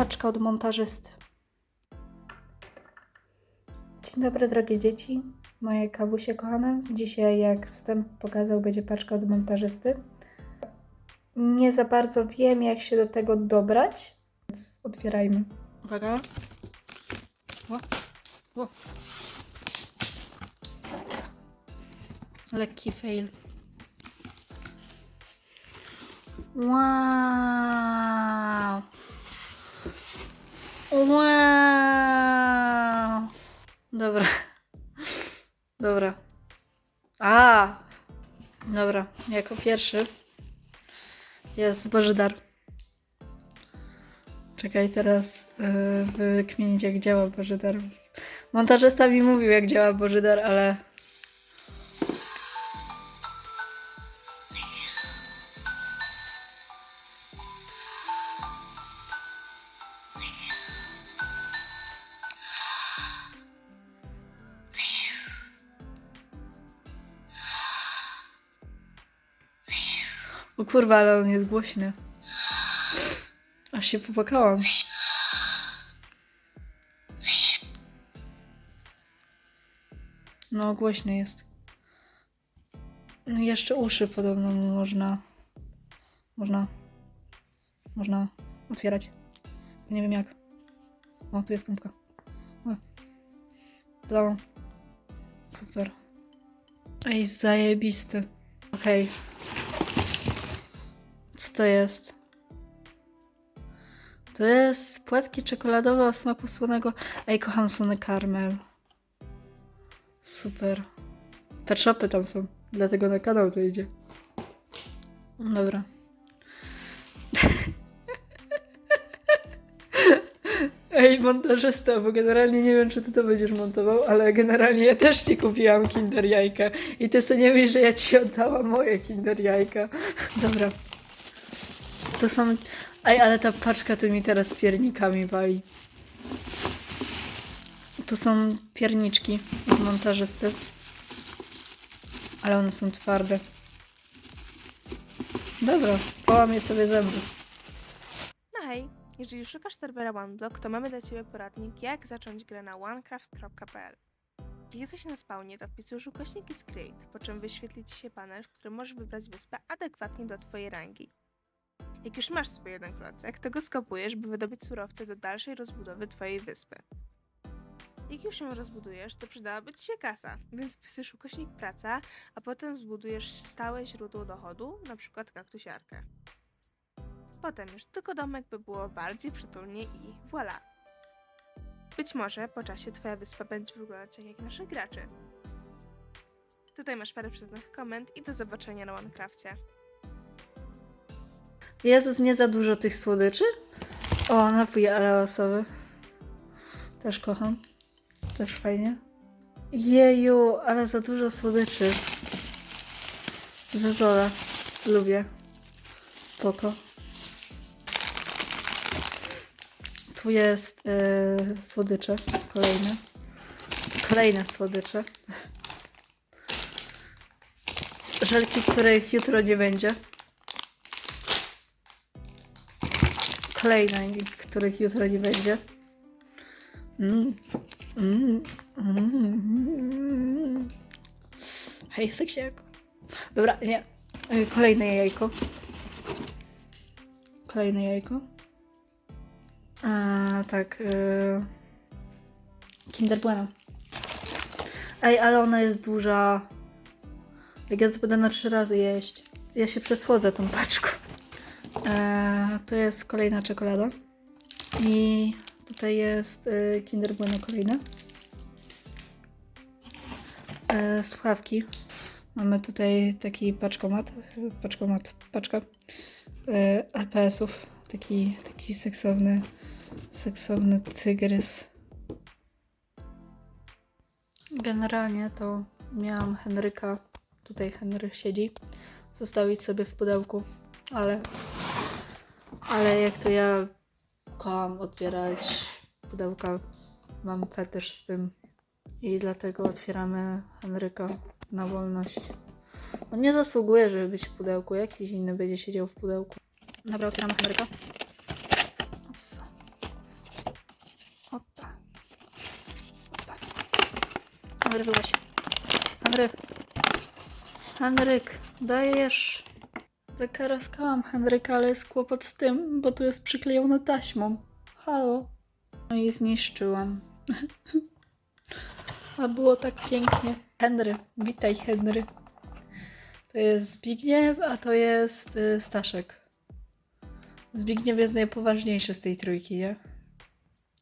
Paczka od montażysty. Dzień dobry, drogie dzieci. Moje kawusie kochane. Dzisiaj, jak wstęp pokazał, będzie paczka od montażysty. Nie za bardzo wiem, jak się do tego dobrać, więc otwierajmy. Uwaga. Ło. Ło. Lekki fail. Wow. Wow. Dobra. Dobra. A. Dobra. Jako pierwszy jest Bożydar. Czekaj, teraz yy, wykminić jak działa Bożydar. Montażysta mi mówił jak działa Bożydar, ale... kurwa, ale on jest głośny. Aż się popłakałam. No, głośny jest. No jeszcze uszy podobno można. Można. Można otwierać. Tylko nie wiem jak. O, tu jest pompka. Dodałam. Super. Ej, zajebisty. Okej. Co to jest? To jest płatki czekoladowe o smaku słonego. Ej, kocham słony karmel. Super. Pet shopy tam są. Dlatego na kanał to idzie. Dobra. Ej, montażysta, bo generalnie nie wiem, czy ty to będziesz montował, ale generalnie ja też ci kupiłam kinder jajka. I ty sobie nie wiesz, że ja ci oddałam moje kinder jajka. Dobra. To są... Ej, ale ta paczka tymi teraz piernikami wali. To są pierniczki od montażysty. Ale one są twarde. Dobra, połamię sobie zęby. No hej, jeżeli szukasz serwera OneBlock, to mamy dla Ciebie poradnik, jak zacząć grę na onecraft.pl. Jak jesteś na spawnie, to wpisujesz ukośnik i create, po czym wyświetli Ci się panel, w którym możesz wybrać wyspę adekwatnie do Twojej rangi. Jak już masz swój jeden klocek, to go skopujesz, by wydobyć surowce do dalszej rozbudowy Twojej wyspy. Jak już ją rozbudujesz, to przydałaby Ci się kasa, więc wpisujesz ukośnik praca, a potem zbudujesz stałe źródło dochodu, np. kaktusiarkę. Potem już tylko domek, by było bardziej przytulnie i voilà. Być może po czasie twoja wyspa będzie wyglądać tak jak naszych graczy. Tutaj masz parę przydatnych komend i do zobaczenia na Minecrafcie. Jezus, nie za dużo tych słodyczy? O, napój aleosowy. Też kocham. Też fajnie. Jeju, ale za dużo słodyczy. Zezola. Lubię. Spoko. Tu jest yy, słodycze. Kolejne. Kolejne słodycze. Żelki, których jutro nie będzie. Kolejne, których jutro nie będzie. Mm. Mm. Mm. Hej, seksiak. Dobra, nie. Y, Kolejne jajko. Kolejne jajko. A, tak. Y... Kinder Bueno. Ej, ale ona jest duża. Jak ja to będę na trzy razy jeść. Ja się przesłodzę tą paczką. E, to jest kolejna czekolada. I tutaj jest e, Kinder Bueno kolejne. E, słuchawki. Mamy tutaj taki paczkomat, paczkomat, paczka e, LPS-ów. Taki, taki seksowny, seksowny tygrys. Generalnie to miałam Henryka, tutaj Henryk siedzi, zostawić sobie w pudełku, ale ale jak to ja kocham otwierać pudełka, mam fetysz z tym. I dlatego otwieramy Henryka na wolność. On nie zasługuje, żeby być w pudełku. Jakiś inny będzie siedział w pudełku. Dobra, otwieramy Henryka. Ups. Opa. Opa. Henry, wyłaś. Henry. Henryk, dajesz. Wykaraskałam Henryka, ale jest kłopot z tym, bo tu jest przyklejone taśmą. Halo. No i zniszczyłam. A było tak pięknie. Henry, witaj Henry. To jest Zbigniew, a to jest y, Staszek. Zbigniew jest najpoważniejszy z tej trójki, nie?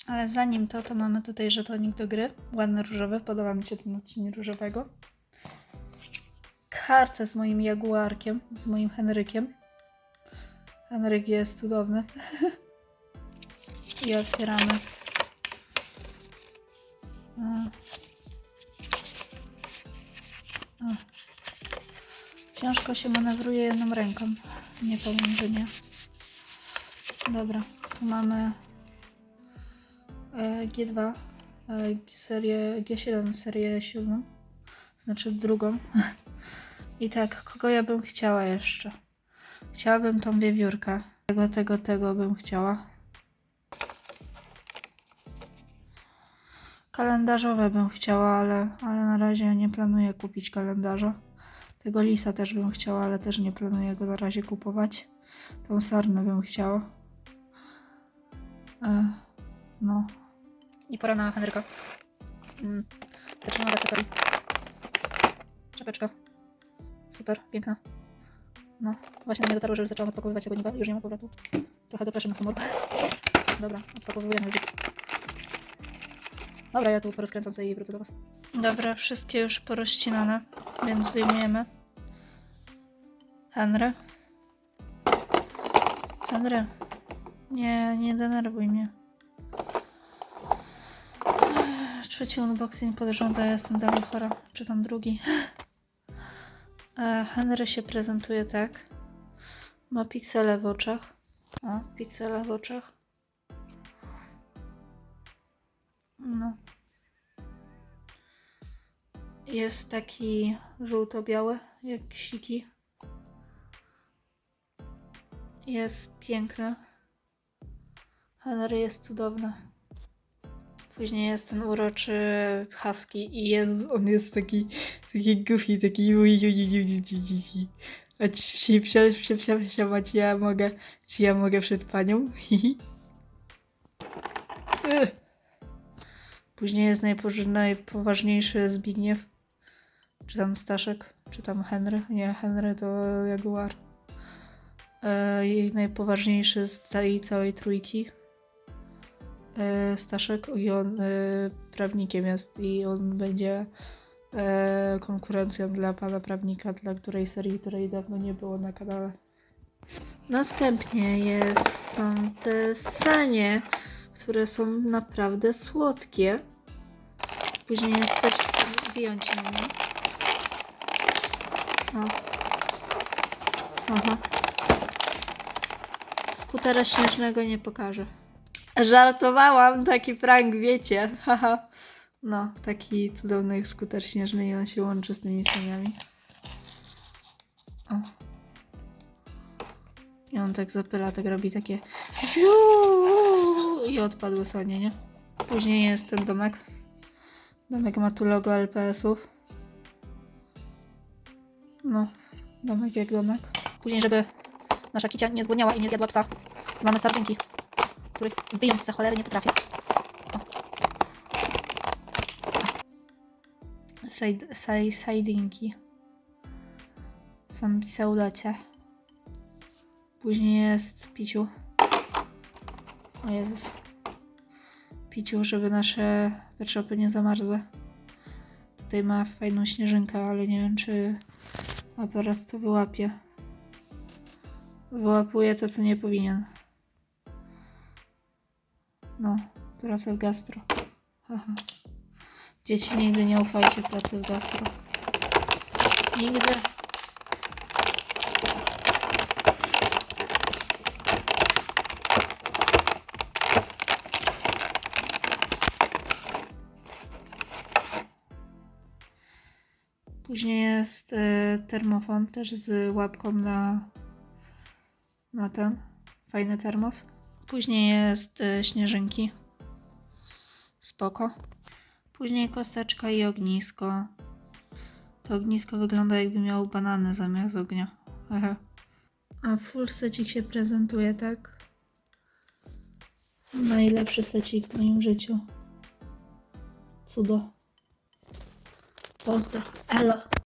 Ale zanim to, to mamy tutaj żetonik do gry. Ładny różowy, podoba mi się ten odcień różowego. Kartę z moim jaguarkiem, z moim Henrykiem. Henryk jest cudowny. I otwieramy. Ciężko się manewruje jedną ręką. Nie powiem, że nie. Dobra, tu mamy e, G2, e, serię G7, serię 7, znaczy drugą. I tak, kogo ja bym chciała jeszcze? Chciałabym tą wiewiórkę. Tego, tego, tego bym chciała. Kalendarzowe bym chciała, ale, ale na razie nie planuję kupić kalendarza. Tego lisa też bym chciała, ale też nie planuję go na razie kupować. Tą sarnę bym chciała. E, no. I pora na Henryka. Mm. Też nowe akcesorii. Czapeczka. Super, piękna. No, właśnie do mnie dotarło, że już zaczęłam odpakowywać jagoniga. Już nie ma powrotu. Trochę dopreszę na humor. Dobra, odpakowujemy. Dobra, ja tu porozkręcam sobie i wrócę do Was. Dobra, wszystkie już porozcinane, więc wyjmiemy. Henry. Henry. Nie, nie denerwuj mnie. Trzeci unboxing pod rząd, ja jestem dalej chora. Czy tam drugi? E, Henry się prezentuje tak. Ma piksele w oczach. O, piksele w oczach. No. Jest taki żółto-biały, jak siki. Jest piękny. Henry jest cudowny. Później jest ten uroczy husky i jest, on jest taki, taki goofy, taki. A ci psia, czy ja mogę, czy ja mogę przed panią? Później jest najpoważniejszy Zbigniew, czy tam Staszek, czy tam Henry, nie, Henry to Jaguar. E, i najpoważniejszy z tej całej trójki. E, Staszek i on e, prawnikiem jest i on będzie e, konkurencją dla pana prawnika, dla której serii, której dawno nie było na kanale. Następnie jest, są te sanie, które są naprawdę słodkie. Później jest coś wyjąć mamy. O. Aha. Skutera śnieżnego nie pokażę. Żartowałam, taki prank, wiecie. Haha. No, taki cudowny skuter śnieżny i on się łączy z tymi saniami. O. I on tak zapyla, tak robi takie i odpadły sanie, nie? Później jest ten domek. Domek ma tu logo LPS-ów. No, domek jak domek. Później, żeby nasza kicia nie zgłodniała i nie zjadła psa, mamy sardynki, których wyjąć za cholery nie potrafię. Side, side, sidinki. Są pseudocie. Później jest piciu. O Jezus. Piciu, żeby nasze petshopy nie zamarzły. Tutaj ma fajną śnieżynkę, ale nie wiem, czy aparat to wyłapie. Wyłapuje to, co nie powinien. No, praca w gastro. Haha. Dzieci nigdy nie ufajcie pracy w gastro. Nigdy. Później jest e, termofon też z łapką na, na ten fajny termos. Później jest e, śnieżynki. Spoko. Później kosteczka i ognisko. To ognisko wygląda jakby miało banany zamiast ognia. Aha. A full secik się prezentuje tak. Najlepszy secik w moim życiu. Cudo. Pozdro. Elo.